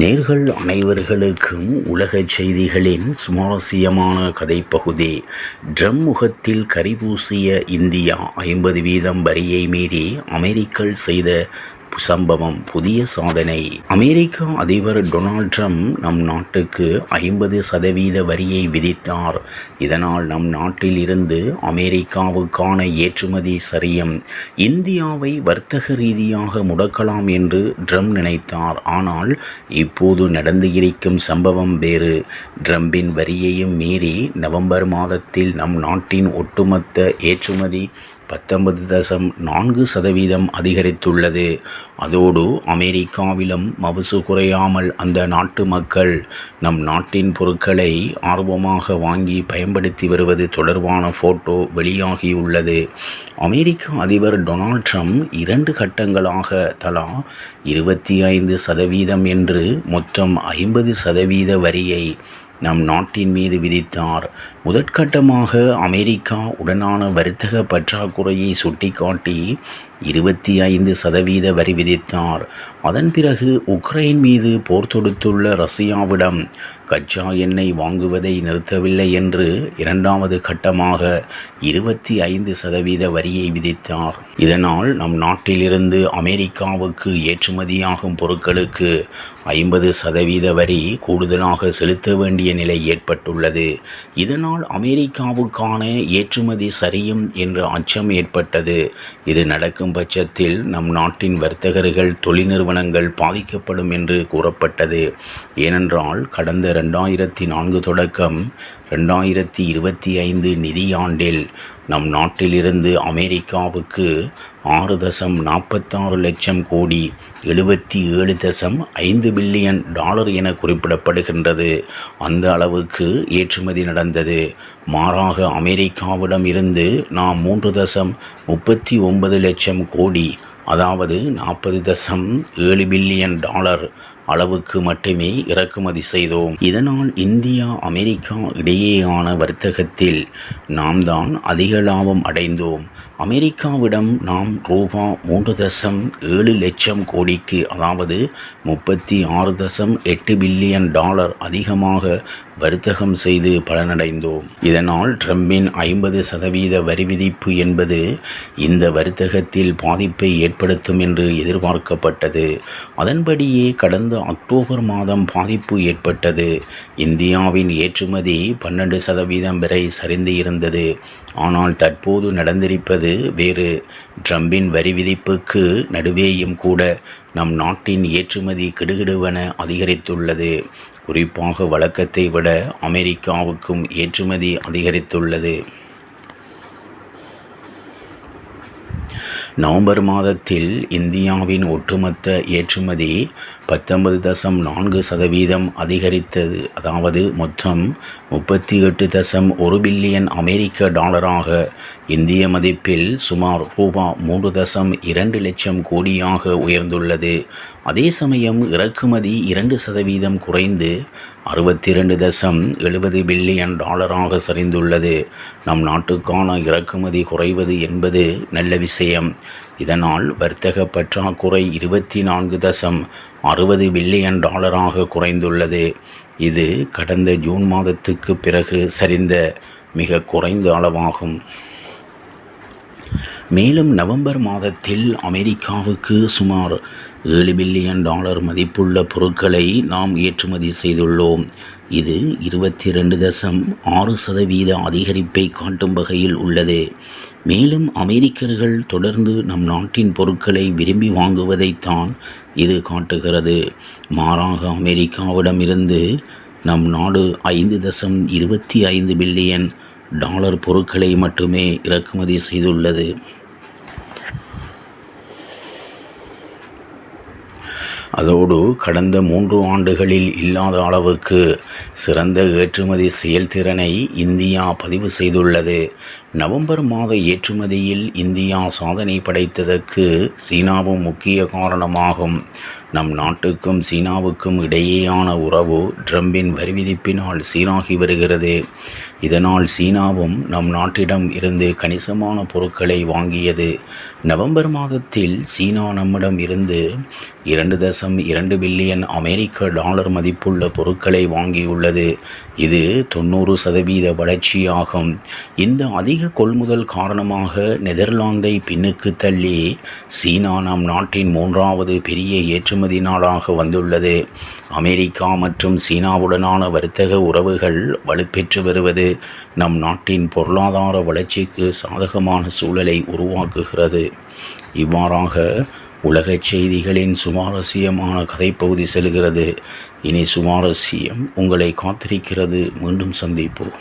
நேர்கள் அனைவர்களுக்கும் உலகச் செய்திகளின் சுவாரஸ்யமான கதைப்பகுதி ட்ரம் முகத்தில் கரிபூசிய இந்தியா ஐம்பது வீதம் வரியை மீறி அமெரிக்கல் செய்த சம்பவம் புதிய சாதனை. அமெரிக்க அதிபர் டொனால்ட் ட்ரம்ப் நம் நாட்டுக்கு ஐம்பது சதவீத வரியை விதித்தார். இதனால் நம் நாட்டில் இருந்து அமெரிக்காவுக்கான ஏற்றுமதி சரியம் இந்தியாவை வர்த்தக ரீதியாக முடக்கலாம் என்று ட்ரம்ப் நினைத்தார். ஆனால் இப்போது நடந்து இருக்கும் சம்பவம் வேறு. ட்ரம்பின் வரியையும் மீறி நவம்பர் மாதத்தில் நம் நாட்டின் ஒட்டுமொத்த ஏற்றுமதி பத்தொன்பது தசம் நான்கு சதவீதம் அதிகரித்துள்ளது. அதோடு அமெரிக்காவிலும் மவுசு குறையாமல் அந்த நாட்டு மக்கள் நம் நாட்டின் பொருட்களை ஆர்வமாக வாங்கி பயன்படுத்தி வருவது தொடர்பான ஃபோட்டோ வெளியாகியுள்ளது. அமெரிக்க அதிபர் டொனால்ட் ட்ரம்ப் இரண்டு கட்டங்களாக தலா இருபத்தி ஐந்து சதவீதம் என்று மொத்தம் ஐம்பது சதவீத வரியை நம் நாட்டின் மீது விதித்தார். முதற்கட்டமாக அமெரிக்கா உடனான வர்த்தக பற்றாக்குறையை சுட்டிக்காட்டி இருபத்தி ஐந்து சதவீத வரி விதித்தார். அதன் பிறகு உக்ரைன் மீது போர் தொடுத்துள்ள ரஷ்யாவிடம் கச்சா எண்ணெய் வாங்குவதை நிறுத்தவில்லை என்று இரண்டாவது கட்டமாக இருபத்தி ஐந்து சதவீத வரியை விதித்தார். இதனால் நம் நாட்டிலிருந்து அமெரிக்காவுக்கு ஏற்றுமதியாகும் பொருட்களுக்கு ஐம்பது சதவீத வரி கூடுதலாக செலுத்த வேண்டிய நிலை ஏற்பட்டுள்ளது. இதனால் அமெரிக்காவுக்கான ஏற்றுமதி சரியும் என்ற அச்சம் ஏற்பட்டது. இது நடக்கும் பட்சத்தில் நம் நாட்டின் வர்த்தகர்கள் தொழில் நிறுவனங்கள் பாதிக்கப்படும் என்று கூறப்பட்டது. ஏனென்றால் கடந்த ரெண்டாயிரத்தி நான்கு தொடக்கம் ரெண்டாயிரத்தி இருபத்தி ஐந்து நிதியாண்டில் நம் நாட்டிலிருந்து அமெரிக்காவுக்கு ஆறு தசம் நாற்பத்தாறு லட்சம் கோடி எழுபத்தி ஏழு தசம் ஐந்து பில்லியன் டாலர் என குறிப்பிடப்படுகின்றது. அந்த அளவுக்கு ஏற்றுமதி நடந்தது. மாறாக அமெரிக்காவிடம் இருந்து நாம் மூன்று தசம் முப்பத்தி ஒன்பது லட்சம் கோடி அதாவது நாற்பது தசம் ஏழு பில்லியன் டாலர் அளவுக்கு மட்டுமே இறக்குமதி செய்தோம். இதனால் இந்தியா அமெரிக்கா இடையேயான வர்த்தகத்தில் நாம் தான் அதிக லாபம் அடைந்தோம். அமெரிக்காவிடம் நாம் ரூபா மூன்று தசம் ஏழு லட்சம் கோடிக்கு அதாவது முப்பத்தி ஆறு தசம் எட்டு பில்லியன் டாலர் அதிகமாக வர்த்தகம் செய்து பலனடைந்தோம். இதனால் ட்ரம்பின் ஐம்பது சதவீத வரி விதிப்பு என்பது இந்த வர்த்தகத்தில் பாதிப்பை ஏற்படுத்தும் என்று எதிர்பார்க்கப்பட்டது. அதன்படியே கடந்த அக்டோபர் மாதம் பாதிப்பு ஏற்பட்டது. இந்தியாவின் ஏற்றுமதி பன்னெண்டு சதவீதம் வரை சரிந்து இருந்தது. ஆனால் தற்போது நடந்திருப்பது வேறு. ட்ரம்பின் வரி விதிப்புக்கு நடுவேயும் கூட நம் நாட்டின் ஏற்றுமதி கிடுகிடுவென அதிகரித்துள்ளது. குறிப்பாக வழக்கத்தை விட அமெரிக்காவுக்கும் ஏற்றுமதி அதிகரித்துள்ளது. நவம்பர் மாதத்தில் இந்தியாவின் ஒட்டுமொத்த ஏற்றுமதி பத்தொன்பது தசம் நான்கு சதவீதம் அதிகரித்தது. அதாவது மொத்தம் முப்பத்தி எட்டு தசம் ஒரு பில்லியன் அமெரிக்க டாலராக இந்திய மதிப்பில் சுமார் ரூபா மூன்று தசம் இரண்டு லட்சம் கோடியாக உயர்ந்துள்ளது. அதே சமயம் இறக்குமதி இரண்டு சதவீதம் குறைந்து அறுபத்தி ரெண்டு தசம் எழுபது பில்லியன் டாலராக சரிந்துள்ளது. நம் நாட்டுக்கான இறக்குமதி குறைவது என்பது நல்ல விஷயம். இதனால் வர்த்தக பற்றாக்குறை இருபத்தி நான்கு தசம் அறுபது பில்லியன் டாலராக குறைந்துள்ளது. இது கடந்த ஜூன் மாதத்துக்கு பிறகு சரிந்த மிக குறைந்த அளவாகும். மேலும் நவம்பர் மாதத்தில் அமெரிக்காவுக்கு சுமார் ஏழு பில்லியன் டாலர் மதிப்புள்ள பொருட்களை நாம் ஏற்றுமதி செய்துள்ளோம். இது இருபத்தி ரெண்டு தசம் ஆறு சதவீத அதிகரிப்பை காட்டும் வகையில் உள்ளது. மேலும் அமெரிக்கர்கள் தொடர்ந்து நம் நாட்டின் பொருட்களை விரும்பி வாங்குவதைத்தான் இது காட்டுகிறது. மாறாக அமெரிக்காவிடமிருந்து நம் நாடு ஐந்து தசம் இருபத்தி ஐந்து பில்லியன் டாலர் பொருட்களை மட்டுமே இறக்குமதி செய்துள்ளது. அதோடு கடந்த மூன்று ஆண்டுகளில் இல்லாத அளவுக்கு சிறந்த ஏற்றுமதி செயல்திறனை இந்தியா பதிவு செய்துள்ளது. நவம்பர் மாத ஏற்றுமதியில் இந்தியா சாதனை படைத்ததற்கு சீனாவும் முக்கிய காரணமாகும். நம் நாட்டுக்கும் சீனாவுக்கும் இடையேயான உறவு ட்ரம்பின் வரிவிதிப்பினால் சீராகி வருகிறது. இதனால் சீனாவும் நம் நாட்டிடம் இருந்து கணிசமான பொருட்களை வாங்கியது. நவம்பர் மாதத்தில் சீனா நம்மிடம் இருந்து இரண்டு தசம் இரண்டு பில்லியன் அமெரிக்க டாலர் மதிப்புள்ள பொருட்களை வாங்கியுள்ளது. இது தொண்ணூறு சதவீத வளர்ச்சியாகும். இந்த அதிக கொள்முதல் காரணமாக நெதர்லாந்தை பின்னுக்கு தள்ளி சீனா நம் நாட்டின் மூன்றாவது பெரிய ஏற்றுமதி நாடாக வந்துள்ளது. அமெரிக்கா மற்றும் சீனாவுடனான வர்த்தக உறவுகள் வலுப்பெற்று வருவது நம் நாட்டின் பொருளாதார வளர்ச்சிக்கு சாதகமான சூழலை உருவாக்குகிறது. இவ்வாறாக உலகச் செய்திகளின் சுவாரஸ்யமான கதைப்பகுதி செல்கிறது. இனி சுவாரஸ்யம் உங்களை காத்திருக்கிறது. மீண்டும் சந்திப்போம்.